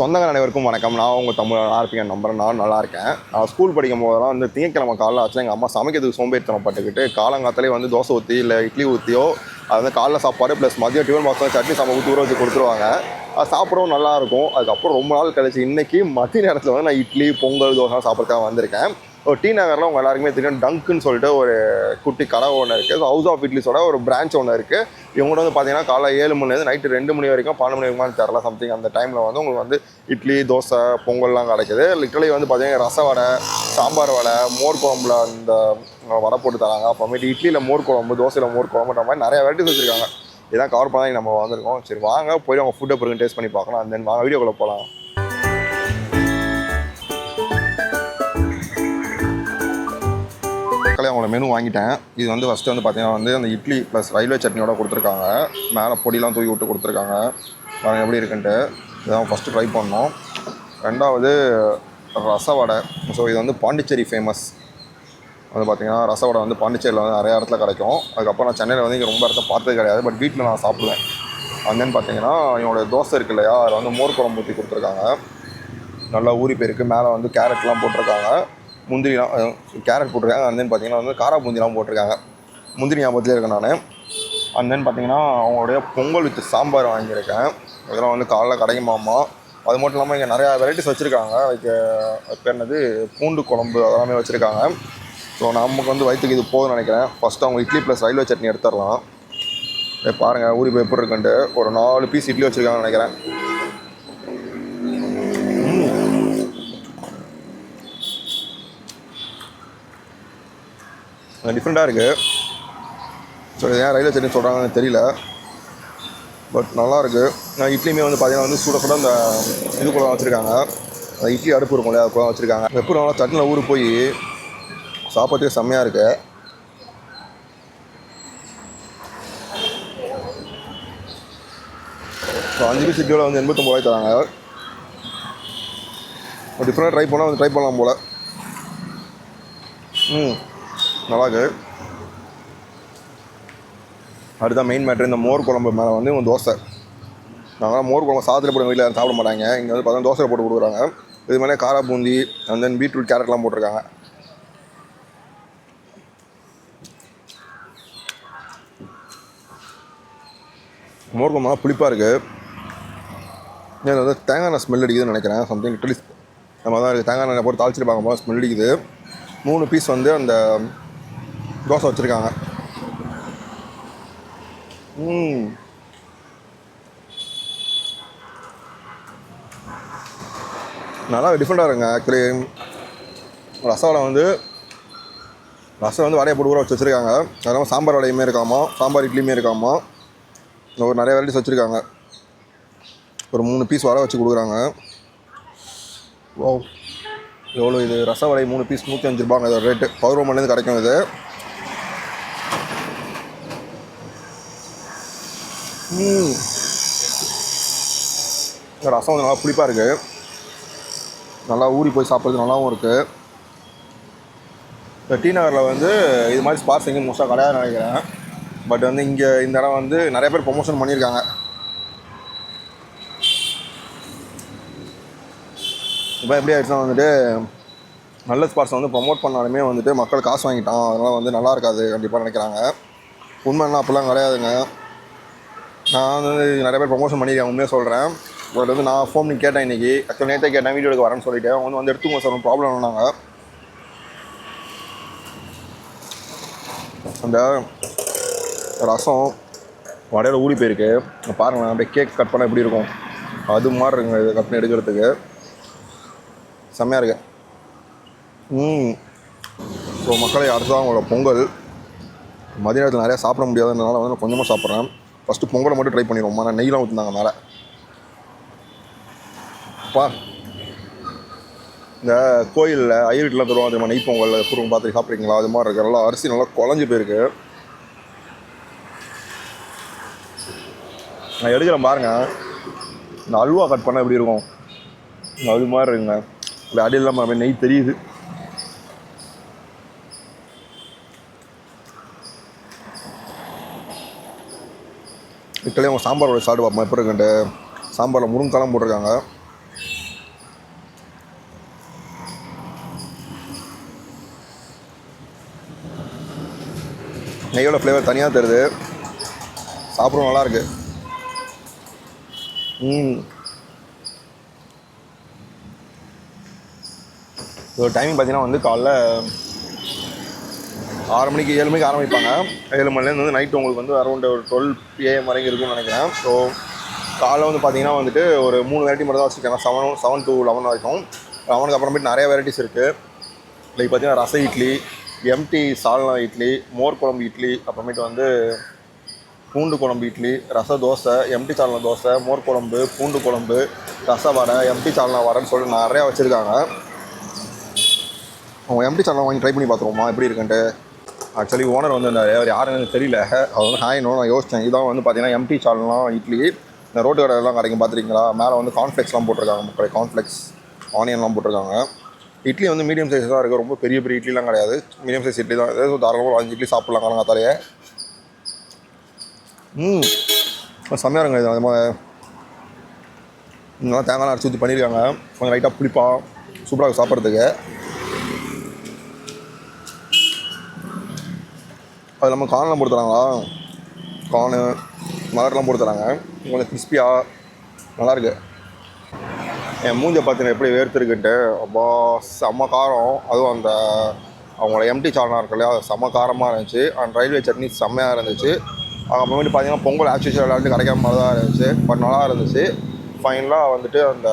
சொந்தங்கள் அனைவருக்கும் வணக்கம். நான் உங்கள் தமிழ் நல்லா இருப்பீங்க நம்புறேன் நான் நல்லா இருக்கேன். நான் ஸ்கூல் படிக்கும் போதெல்லாம் வந்து திங்கக்கிழமை காலைல ஆச்சு எங்கள் அம்மா சமைக்கிறதுக்கு சோம்பேறித்தனப்பட்டுக்கிட்டு காலங்காத்தாலே வந்து தோசை ஊற்றி இல்லை இட்லி ஊற்றியோ அது வந்து காலைல சாப்பாடு ப்ளஸ் மதியம் டிஃபன் பாக்ஸ் சட்னி சாம்பார் ஊற்றி ஊற வச்சு கொடுத்துருவாங்க. அது சாப்பிடவும் நல்லாயிருக்கும் அதுக்கப்புறம் ரொம்ப நாள் கழிச்சு இன்றைக்கி மதிய நேரத்தில் வந்து நான் இட்லி பொங்கல் தோசை சாப்பிட்றதுக்காக வந்திருக்கேன். ஒரு டி நகரில் உங்கள் எல்லாருக்குமே தெரியும் டங்க்குன்னு சொல்லிட்டு ஒரு குட்டி கடை ஒன்று இருக்குது ஹவுஸ் ஆஃப் இட்லிஸோட ஒரு பிரான்ச் ஒன்று இருக்குது இவங்கள்ட்ட வந்து பார்த்தீங்கன்னா காலை ஏழு மணிலேருந்து நைட்டு ரெண்டு மணி வரைக்கும் பன்னெண்டு மணி வரைக்கும் தரல சம்திங் அந்த டைமில் வந்து உங்களுக்கு வந்து இட்லி தோசை பொங்கல்லாம் கிடைக்குது. லிட்டரலி வந்து பார்த்தீங்கன்னா ரச வடை சாம்பார் வடை மோர் குழம்புல அந்த வடை போட்டு தராங்க. அப்புறமேட்டு இட்லியில் மோர் குழம்பு தோசையில் மோர் குழம்புன்ற மாதிரி நிறைய வெரைட்டிஸ் வச்சுருக்காங்க. இதான் கவர் பண்ணி நம்ம வந்திருக்கோம். சரி வாங்க போய் அவங்க ஃபுட்டை பிறகு டேஸ்ட் பண்ணி பார்க்கலாம். தென் வாங்க வீடியோக்குள்ளே போகலாம் அவங்களோட மெனு வாங்கிட்டேன். இது வந்து ஃபஸ்ட்டு வந்து பார்த்தீங்கன்னா வந்து அந்த இட்லி ப்ளஸ் ரயில்வே சட்னியோட கொடுத்துருக்காங்க. மேலே பொடிலாம் தூக்கி விட்டு கொடுத்துருக்காங்க. பாருங்க எப்படி இருக்குன்ட்டு. இதான் ஃபஸ்ட்டு ட்ரை பண்ணோம். ரெண்டாவது ரச வடை. ஸோ இது வந்து பாண்டிச்சேரி ஃபேமஸ் வந்து பார்த்தீங்கன்னா ரசவடை வந்து பாண்டிச்சேரியில் வந்து நிறையா இடத்துல கிடைக்கும். அதுக்கப்புறம் நான் சென்னையில் வந்து இங்கே ரொம்ப இடத்த பார்த்தது கிடையாது. பட் வீட்டில் நான் சாப்பிடுவேன் அந்தேன்னு பார்த்தீங்கன்னா என்னோடய தோசை இருக்கு இல்லையா? அதில் வந்து மோர் குழம்பு ஊற்றி கொடுத்துருக்காங்க. நல்லா ஊறி போயிருக்கு. மேலே வந்து கேரட்லாம் போட்டிருக்காங்க. முந்திரிலாம் கேரட் போட்டிருக்காங்க. அண்ட் தென் பார்த்தீங்கன்னா வந்து காரா பூந்திலாம் போட்டிருக்காங்க. முந்திரி ஞாபகத்திலே இருக்கேன் நான். அண்ட் தென் பார்த்தீங்கன்னா அவங்களுடைய பொங்கல் வித் சாம்பார் வாங்கியிருக்கேன். இதெல்லாம் வந்து காலைல கிடைக்குமாமா அது மட்டும் இல்லாமல் இங்கே நிறையா வெரைட்டிஸ் வச்சுருக்காங்க. அதுக்கு பேர் என்னது? பூண்டு குழம்பு அதெல்லாமே வச்சுருக்காங்க. ஸோ நமக்கு வந்து வயிற்றுக்கு இது போதும்னு நினைக்கிறேன். ஃபஸ்ட்டு அவங்க இட்லி ப்ளஸ் ரயில்வே சட்னி எடுத்துடலாம். பாருங்கள் ஊறி போய் எப்படி இருக்குன்ட்டு. ஒரு நாலு பீஸ் இட்லி வச்சுருக்காங்கன்னு நினைக்கிறேன். டிஃப்ரெண்ட்டாக இருக்குது ஸோ இது ஏன் ரயில்வே சட்னி சொல்கிறாங்கன்னு தெரியல. பட் நல்லாயிருக்கு நான் இட்லியுமே வந்து பார்த்தீங்கன்னா வந்து சூட கூட அந்த இது கூட வச்சுருக்காங்க. அந்த இட்லி அடுப்பு இருக்கும் இல்லையா கூட வச்சுருக்காங்க. எப்போ நல்லா சட்னியில் ஊர் போய் சாப்பாட்டுக்கு செம்மையாக இருக்குது ஸோ அஞ்சு பீஸ் இட்லியோட வந்து எண்பத்தொம்பது ரூபாய் தராங்க. டிஃப்ரெண்ட்டாக ட்ரை பண்ணால் வந்து ட்ரை பண்ணலாம் போல். ம். நல்லாக்கு. அடுத்த மெயின் மேட்ரு இந்த மோர் குழம்பு மேலே வந்து தோசை. நாங்கள் மோர் குழம்பு சாதத்தில் போட்டு வீட்டில் யாரும் சாப்பிட மாட்டாங்க. இங்கே வந்து பார்த்தா தோசை போட்டு கொடுக்குறாங்க. இது மேலே kara boondi and then beetroot கேரட்லாம் போட்டிருக்காங்க. மோர் குழம்பு புளிப்பாக இருக்குது எனக்கு வந்து தேங்காய் எண்ணெய் ஸ்மெல் அடிக்குதுன்னு நினைக்கிறேன். சம்திங் லிட்டலி நம்ம தான் இருக்குது தேங்காய் எண்ணெய் போட்டு தாளிச்சிட்டு பார்க்கும்போது ஸ்மெல் அடிக்குது. மூணு பீஸ் வந்து அந்த தோசை வச்சுருக்காங்க. ம். நல்லா டிஃப்ரெண்ட்டாக இருக்குங்க ஆக்சுவலி ரச வடை வந்து ரசம் வந்து வடையை போட்டு ஊற வச்சு வச்சுருக்காங்க. அதெல்லாம் சாம்பார் வடையுமே இருக்காமா சாம்பார் இட்லியுமே இருக்காமா ஒரு நிறைய வெரைட்டிஸ் வச்சுருக்காங்க. ஒரு மூணு பீஸ் வடை வச்சு கொடுக்குறாங்க. ஓ எவ்வளோ இது? ரச வடை மூணு பீஸ் நூற்றி அஞ்சு ரூபாங்க இதோட ரேட்டு பதினோரு கிடைக்கும் இது ம். இந்த ரசம் வந்து நல்லா புளிப்பாக இருக்குது நல்லா ஊறி போய் சாப்பிட்றது நல்லாவும் இருக்குது இப்போ டி நகரில் வந்து இது மாதிரி ஸ்பாட்ஸ் எங்கேயும் மோஸ்ட்டாக கிடையாதுன்னு நினைக்கிறேன். பட் வந்து இங்கே இந்த இடம் வந்து நிறைய பேர் ப்ரொமோஷன் பண்ணியிருக்காங்க. இப்போ எப்படி ஆயிடுச்சுன்னா வந்துட்டு நல்ல ஸ்பாட்ஸ் வந்து ப்ரொமோட் பண்ணாலுமே வந்துட்டு மக்கள் காசு வாங்கிட்டான். அதனால் வந்து நல்லா இருக்காது கண்டிப்பாக நினைக்கிறாங்க. உண்மைன்னா அப்போல்லாம் கிடையாதுங்க. நான் வந்து நிறைய பேர் ப்ரொமோஷன் பண்ணியிருக்கேன் உண்மையாக சொல்கிறேன் பட் வந்து நான் ஃபோன் பண்ணி கேட்டேன் இன்றைக்கி ஆக்சுவலி நேற்றே கேட்டேன் வீடியோ எடுக்க வரேன்னு சொல்லிட்டு. அவங்க வந்து வந்து எடுத்துக்கோங்க சார் ப்ராப்ளம் சொன்னாங்க அந்த ரசம் வடையில் ஊறி போயிருக்கு. பாருங்களேன் அப்படியே கேக் கட் பண்ணால் எப்படி இருக்கும்? அது மாதிரி இருக்குங்க இது கட் பண்ணி எடுக்கிறதுக்கு செம்மையாக இருக்கு. ம். ஸோ மக்களை அடுத்ததான் அவங்களோட பொங்கல். மதிய நேரத்தில் நிறையா சாப்பிட முடியாததுனால வந்து நான் கொஞ்சமாக சாப்பிட்றேன். ஃபஸ்ட்டு பொங்கலை மட்டும் ட்ரை பண்ணிடுவோம் நான் நெய்லாம் ஊற்றினாங்க மேலே. பா. இந்த கோயிலில் ஐயர்கிட்டலாம் தருவாங்க தெரியுமா? நெய் பொங்கல் குருங்க பார்த்து சாப்பிட்றீங்களா? அது மாதிரி இருக்கு. நல்லா அரிசி நல்லா குழஞ்சி போயிருக்கு. நான் எடுக்கிறேன் பாருங்கள் இந்த அல்வா கட் பண்ணால் எப்படி இருக்கும்? அது மாதிரி இருக்குங்க. அப்படி அடி இல்லாமல் நெய் தெரியுது. இட்லி அவங்க சாம்பாரோட சாப்பிட்டு பார்ப்போம் எப்படி இருக்குன்ட்டு. சாம்பாரில் முருங்காலாம் போட்டிருக்காங்க. நெய்யோட ஃப்ளேவர் தனியாக தருது. சாப்பிடும் நல்லாயிருக்கு ம். ஒரு டைமிங் பார்த்தீங்கன்னா வந்து காலைல ஆறு மணிக்கு ஏழு மணிக்கு ஆரம்பிப்பாங்க. ஏழு மணிலேருந்து வந்து நைட்டு உங்களுக்கு வந்து அரௌண்ட் ஒரு டுவெல் ஏஎம் வரைக்கும் இருக்கும்னு நினைக்கிறேன். ஸோ காலைல வந்து பார்த்தீங்கன்னா வந்துட்டு ஒரு மூணு வெரைட்டி மட்டும் தான் வச்சுருக்காங்க செவன் செவன் டு லெவன் வரைக்கும். லெவனுக்கு அப்புறமேட்டு நிறைய வெரைட்டிஸ் இருக்குது லைக் பார்த்தீங்கன்னா ரச இட்லி எம்டி சால்னா இட்லி மோர் குழம்பு இட்லி அப்புறமேட்டு வந்து பூண்டு குழம்பு இட்லி ரச தோசை எம்டி சால்னா தோசை மோர் குழம்பு பூண்டு குழம்பு ரச வடை எம்டி சால்னா வடைன்னு சொல்லிட்டு நிறையா வச்சுருக்காங்க. அவங்க எம்டி சால்னா வாங்கி ட்ரை பண்ணி பார்த்துருவோமா எப்படி இருக்குன்ட்டு? ஆக்சுவலி ஓனர் வந்திருந்தார். அவர் யாருன்னு எனக்கு தெரியல. அவர் வந்து ஹாய் நான் யோசித்தேன் இதான் வந்து பார்த்தீங்கன்னா எம்டி சால்னா இட்லி இந்த ரோட்டு கடையெல்லாம் கிடைக்கும் பார்த்துருக்கீங்களா மேலே வந்து கார்ன்ஃப்ளெக்ஸ்லாம் போட்டிருக்காங்க மக்களே. கார்ன்ஃப்ளெக்ஸ் ஆனியன்லாம் போட்டிருக்காங்க. இட்லி வந்து மீடியம் சைஸ் தான் இருக்குது ரொம்ப பெரிய பெரிய இட்லிலாம் கிடையாது. மீடியம் சைஸ் இட்லி தான். ஏதாவது தாராளமாக அஞ்சு இட்லி சாப்பிட்லாம் காலங்காத்தாலேயே ம். செம்மையாக இருங்க இது. அது மாதிரி நல்லா தேங்காய் அரைச்சி ஊற்றி பண்ணியிருக்காங்க. கொஞ்சம் லைட்டாக புளிப்பா சூப்பராக இருக்கும் சாப்பிட்றதுக்கு. அது இல்லாமல் கார்ன்லாம் போட்டு தராங்களா? கார்னு மலர்லாம் போட்டு தராங்க. கொஞ்சம் கிறிஸ்பியாக நல்லாயிருக்கு என் மூஞ்சை பார்த்தீங்கன்னா எப்படி வேர்த்துருக்குன்ட்டு அப்பா செம்ம காரம். அதுவும் அந்த அவங்களோட எம்டி சால்னா இருக்கு இல்லையா அது செம்ம காரமாக இருந்துச்சு. அண்ட் ரயில்வே சட்னி செம்மையாக இருந்துச்சு. அப்புறமேட்டு பார்த்தீங்கன்னா பொங்கல் ஆக்சுவல் விளையாட்டு கிடைக்காம மாதிரி தான் இருந்துச்சு. பட் நல்லா இருந்துச்சு. ஃபைனலாக வந்துட்டு அந்த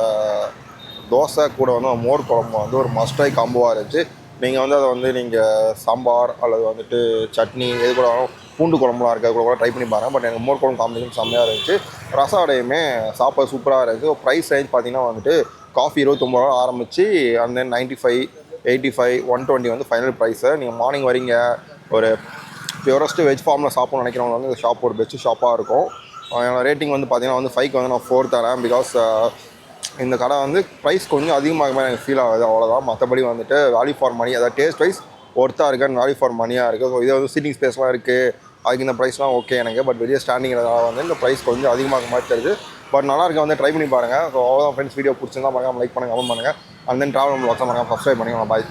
தோசை கூட வந்து மோர் குழம்பு வந்து ஒரு மஸ்டாய் காம்போவாக இருந்துச்சு. நீங்கள் வந்து அதை வந்து நீங்கள் சாம்பார் அல்லது வந்துட்டு சட்னி எது கூட பூண்டு குழம்புலாம் இருக்குது கூட கூட ட்ரை பண்ணி பாருங்கள் பட் எனக்கு மோர் குழம்பு காம்பினேஷன் செம்மையாக இருந்துச்சு. ரசம் அடையுமே சாப்பாடு சூப்பராக இருந்துச்சு. ப்ரைஸ் ரேஞ்ச் பார்த்தீங்கன்னா வந்துட்டு காஃபி இருபத்தொம்பது ரூபா ஆரம்பித்து and then ninety five eighty five one twenty வந்து ஃபைனல் ப்ரைஸு நீங்கள் மார்னிங் வரீங்க ஒரு பியூரஸ்ட்டு வெஜ் ஃபார்மில் சாப்பிட்ணும்னு நினைக்கிறவங்க வந்து இந்த ஷாப் ஒரு பெஸ்ட்டு ஷாப்பாக இருக்கும். என்னோடய ரேட்டிங் வந்து பார்த்தீங்கன்னா வந்து ஃபைவ்க்கு வந்து நான் ஃபோர் தரேன் பிகாஸ் இந்த கடை வந்து ப்ரைஸ் கொஞ்சம் அதிகமாக மாதிரி எனக்கு ஃபீல் ஆகுது. அவ்வளோதான் மற்றபடி வந்துட்டு வேல்யூ ஃபார் மணி அதாவது டேஸ்ட் வைஸ் ஒர்த்தாக இருக்குது அண்ட் வேல்யூ ஃபார் மணியாக இருக்குது ஸோ இதே வந்து சீட்டிங் ஸ்பேஸ்லாம் இருக்குது அதுக்கு இந்த ப்ரைஸ்லாம் ஓகே எனக்கு. பட் வெளியே ஸ்டாண்டிங்கிறதால வந்து இந்த ப்ரைஸ் கொஞ்சம் அதிகமாக மாதிரி தருது பட் நல்லா இருக்க. வந்து ட்ரை பண்ணி பாருங்கள் ஸோ அவ்வளோதான் ஃப்ரெண்ட்ஸ் வீடியோ பிடிச்சிருந்தா மறக்காம லைக் பண்ணுங்கள் கமெண்ட் பண்ணுங்கள் அண்ட் தென் ட்ராவல் வாட்ஸ்அப் பண்ணுங்கள் சப்ஸ்கிரைப் பண்ணிக்கலாம் பாய்